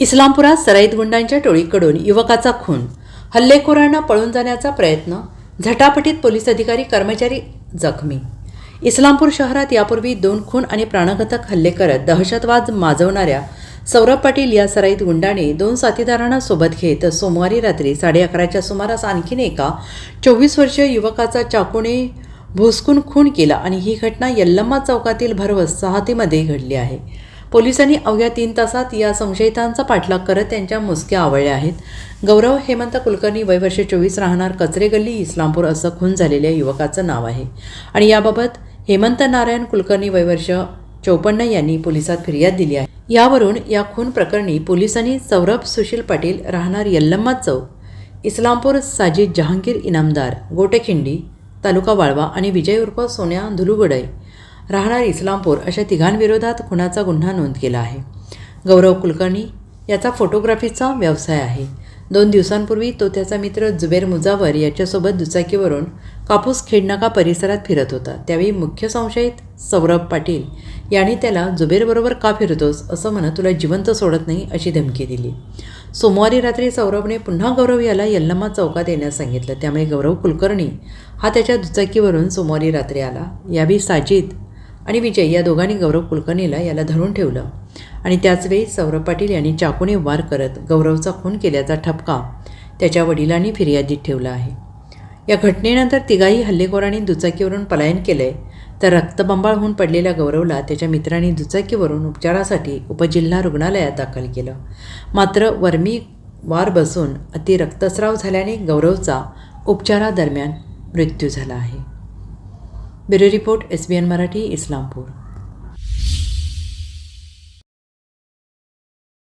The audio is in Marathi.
इस्लामपुरात सराईत गुंडांच्या टोळीकडून युवकाचा खून. हल्लेखोरांना पळून जाण्याचा प्रयत्न झटापटीत पोलीस अधिकारी कर्मचारी जखमी. इस्लामपूर शहरात यापूर्वी दोन खून आणि प्राणघातक हल्ले करत दहशतवाद माजवणाऱ्या सौरभ पाटील या सराईत गुंडाने दोन साथीदारांना सोबत घेत सोमवारी रात्री साडे अकराच्या सुमारास आणखीन एका चोवीस वर्षीय युवकाचा चाकूने भोसकून खून केला आणि ही घटना यल्लम्मा चौकातील भरवस भरवसाहतीमध्ये घडली आहे. पोलिसांनी अवघ्या तीन तासात या संशयितांचा पाठलाग करत त्यांच्या मुसक्या आवळल्या आहेत. गौरव हेमंत कुलकर्णी वयवर्ष चोवीस राहणार कचरे गल्ली इस्लामपूर असं खून झालेल्या युवकाचं नाव आहे. आणि याबाबत हेमंत नारायण कुलकर्णी वयवर्ष चौपन्न यांनी पोलिसात फिर्याद दिली आहे. यावरून या खून प्रकरणी पोलिसांनी सौरभ सुशील पाटील राहणार यल्लम्मा चौक इस्लामपूर साजिद जहांगीर इनामदार गोटेखिंडी तालुका वाळवा आणि विजय उर्फ सोन्या धुलुगडई राहणार इस्लामपूर अशा तिघांविरोधात खुनाचा गुन्हा नोंद केला आहे. गौरव कुलकर्णी याचा फोटोग्राफीचा व्यवसाय आहे. दोन दिवसांपूर्वी तो त्याचा मित्र जुबेर मुजावर याच्यासोबत दुचाकीवरून कापूस खेडनाका परिसरात फिरत होता. त्यावेळी मुख्य संशयित सौरभ पाटील यांनी त्याला जुबेरबरोबर का फिरतोस असं म्हणत तुला जिवंत सोडत नाही अशी धमकी दिली. सोमवारी रात्री सौरभने पुन्हा गौरव याला यल्लम्मा चौकात येण्यास सांगितलं. त्यामुळे गौरव कुलकर्णी हा त्याच्या दुचाकीवरून सोमवारी रात्री आला. यावेळी साजिद आणि विजय या दोघांनी गौरव कुलकर्णीला याला धरून ठेवलं. आणि त्याचवेळी सौरभ पाटील यांनी चाकूने वार करत गौरवचा खून केल्याचा ठपका त्याच्या वडिलांनी फिर्यादीत ठेवला आहे. या घटनेनंतर तिघाही हल्लेखोरांनी दुचाकीवरून पलायन केले तर रक्तबंबाळ होऊन पडलेल्या गौरवला त्याच्या मित्रांनी दुचाकीवरून उपचारासाठी उपजिल्हा रुग्णालयात दाखल केलं. मात्र वर्मी वार बसून अति रक्तस्राव झाल्याने गौरवचा उपचारादरम्यान मृत्यू झाला आहे. Bureau report S B N Marathi Islampur.